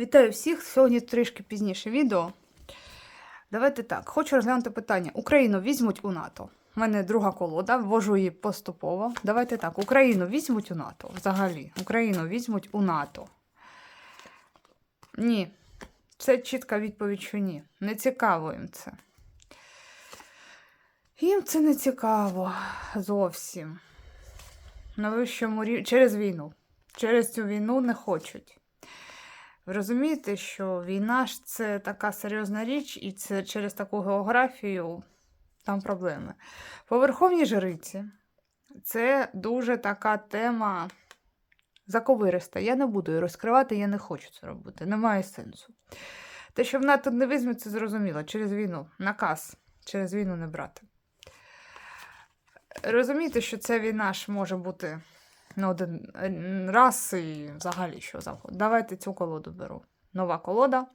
Вітаю всіх! Сьогодні трішки пізніше відео. Давайте так. Хочу розглянути питання. Україну візьмуть у НАТО. У мене друга колода, ввожу її поступово. Давайте так. Україну візьмуть у НАТО. Взагалі. Україну візьмуть у НАТО. Ні. Це чітка відповідь, що ні. Не цікаво їм це. Їм це не цікаво зовсім. На вищому рівні. Через війну. Через цю війну не хочуть. Ви розумієте, що війна ж це така серйозна річ, і це через таку географію там проблеми. По Верховній Жриці це дуже така тема заковириста. Я не буду її розкривати, я не хочу це робити. Немає сенсу. Те, що в НАТО не візьмуть, це зрозуміло. Через війну. Наказ через війну не брати. Розумієте, що ця війна ж може бути на один е, раз і взагалі що завгодно. Давайте цю колоду беру. Нова колода.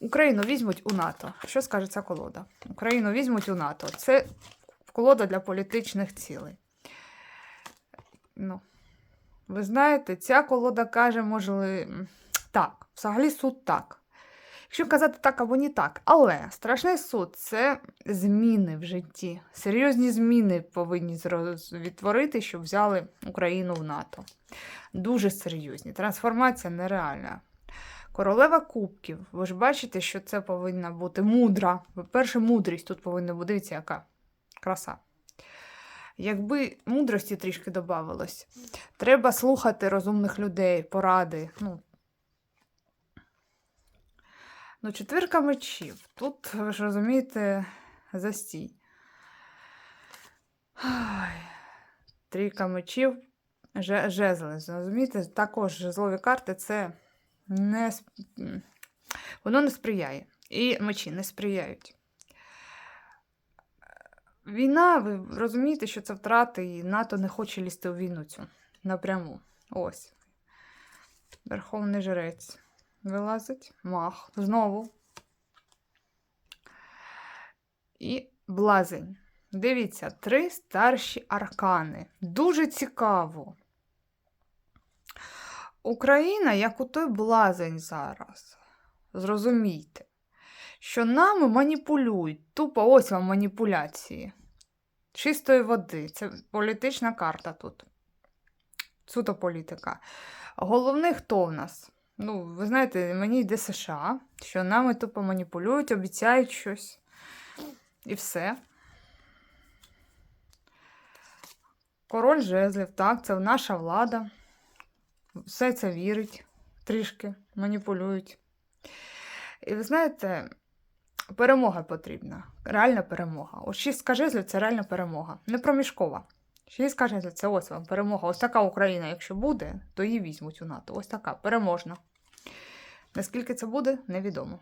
Україну візьмуть у НАТО. Що скаже ця колода? Україну візьмуть у НАТО. Це колода для політичних цілей. Ну, ви знаєте, ця колода каже, можливо, так, взагалі суд так. Якщо казати так або не так. Але страшний суд це зміни в житті. Серйозні зміни повинні відтворити, щоб взяли Україну в НАТО. Дуже серйозні. Трансформація нереальна. Королева кубків. Ви ж бачите, що це повинна бути мудра. По-перше, мудрість тут повинна бути. Дивіться, яка краса. Якби мудрості трішки додавалось, треба слухати розумних людей, поради. Ну, Ну, четвірка мечів. Тут, ви ж розумієте, застій. Ай. Трійка мечів, же- жезли. Розумієте, також жезлові карти це не, воно не сприяє. І мечі не сприяють. Війна, ви розумієте, що це втрати, і НАТО не хоче лізти у війну цю напряму. Ось. Верховний жрець. Вилазить мах. Знову. І блазень. Дивіться, три старші аркани. Дуже цікаво. Україна, як у той блазень зараз. Зрозумійте, що нами маніпулюють. Тупо ось вам маніпуляції. Чистої води. Це політична карта тут. Суто політика. Головне, хто в нас? Ну, ви знаєте, мені йде США, що нами тупо маніпулюють, обіцяють щось. І все. Король жезлів, так, це наша влада. Все це вірить трішки, маніпулюють. І ви знаєте, перемога потрібна. Реальна перемога. Ось шістка жезлів це реальна перемога. Не проміжкова. Шістка жезлів це ось вам перемога. Ось така Україна, якщо буде, то її візьмуть у НАТО. Ось така переможна. Наскільки це буде, невідомо.